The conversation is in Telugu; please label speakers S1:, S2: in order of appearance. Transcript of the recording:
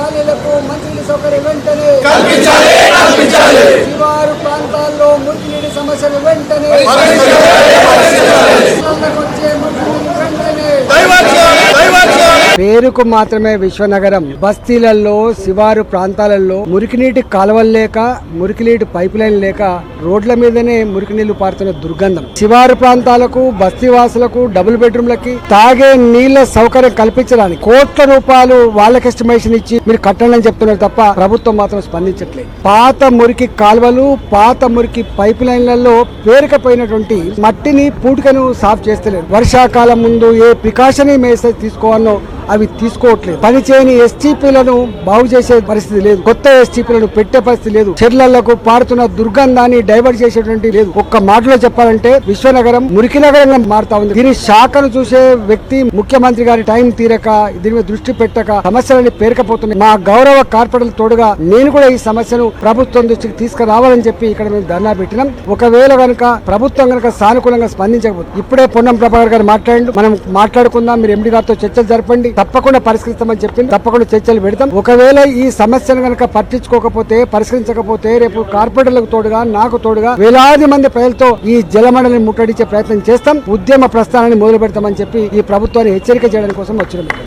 S1: ఖాళీలకు మంచినీటి సౌకర్యం వెంటనే కల్పించాలి కల్పించాలి. శివారు ప్రాంతాల్లో మురికి నీటి సమస్యలు వెంటనే పేరుకు మాత్రమే విశ్వనగరం. బస్తీలలో శివారు ప్రాంతాలలో మురికినీటి కాలువలు లేక మురికినీటి పైప్ లైన్ లేక రోడ్ల మీదనే మురికి నీళ్ళు పారుతున్న దుర్గంధం. శివారు ప్రాంతాలకు బస్తీ వాసులకు డబుల్ బెడ్రూమ్లకి తాగే నీళ్ళ సౌకర్యం కల్పించడానికి కోట్ల రూపాయలు వాళ్ళకి ఎస్టిమేషన్ ఇచ్చి మీరు కట్టండి అని చెప్తున్నారు తప్ప ప్రభుత్వం మాత్రం స్పందించట్లేదు. పాత మురికి కాలువలు పాత మురికి పైప్ లైన్లలో పేరుకపోయినటువంటి మట్టిని పూటికను సాఫ్ చేస్తలేదు వర్షాకాలం ముందు ఏ ప్రికాషన్ మేసేజ్ తీసుకోవాలో అవి తీసుకోవట్లేదు. పనిచేయని ఎస్టీపీలను బాగు చేసే పరిస్థితి లేదు. కొత్త ఎస్టీపీలను పెట్టే పరిస్థితి లేదు. చెర్లలకు పారుతున్న దుర్గంధాన్ని డైవర్ట్ చేసేటువంటి లేదు. ఒక్క మాటలో చెప్పాలంటే విశ్వనగరం మురికి నగరంగా మారుతా ఉంది. దీని శాఖను చూసే వ్యక్తి ముఖ్యమంత్రి గారి టైం తీరక దీని మీద దృష్టి పెట్టక సమస్యలని పేరకపోతున్నాయి. మా గౌరవ కార్పొరేటర్ తోడుగా నేను కూడా ఈ సమస్యను ప్రభుత్వం దృష్టికి తీసుకురావాలని చెప్పి ఇక్కడ మేము ధర్నా పెట్టినాం. ఒకవేళ కనుక ప్రభుత్వం కనుక సానుకూలంగా స్పందించకపోతే ఇప్పుడే పొన్నం ప్రభాకర్ గారు మాట్లాడండి. మనం మాట్లాడుకుందాం. మీరు ఎండి గారితో చర్చలు జరపండి. తప్పకుండా పరిష్కరిస్తామని చెప్పింది. తప్పకుండా చర్చలు పెడతాం. ఒకవేళ ఈ సమస్యను కనుక పట్టించుకోకపోతే పరిష్కరించకపోతే రేపు కార్పొరేటర్లకు తోడుగా నాకు తోడుగా వేలాది మంది ప్రజలతో ఈ జలమండలిని ముట్టడించే ప్రయత్నం చేస్తాం. ఉద్యమ ప్రస్థానాన్ని మొదలు పెడతామని చెప్పి ఈ ప్రభుత్వాన్ని హెచ్చరిక చేయడం కోసం వచ్చిన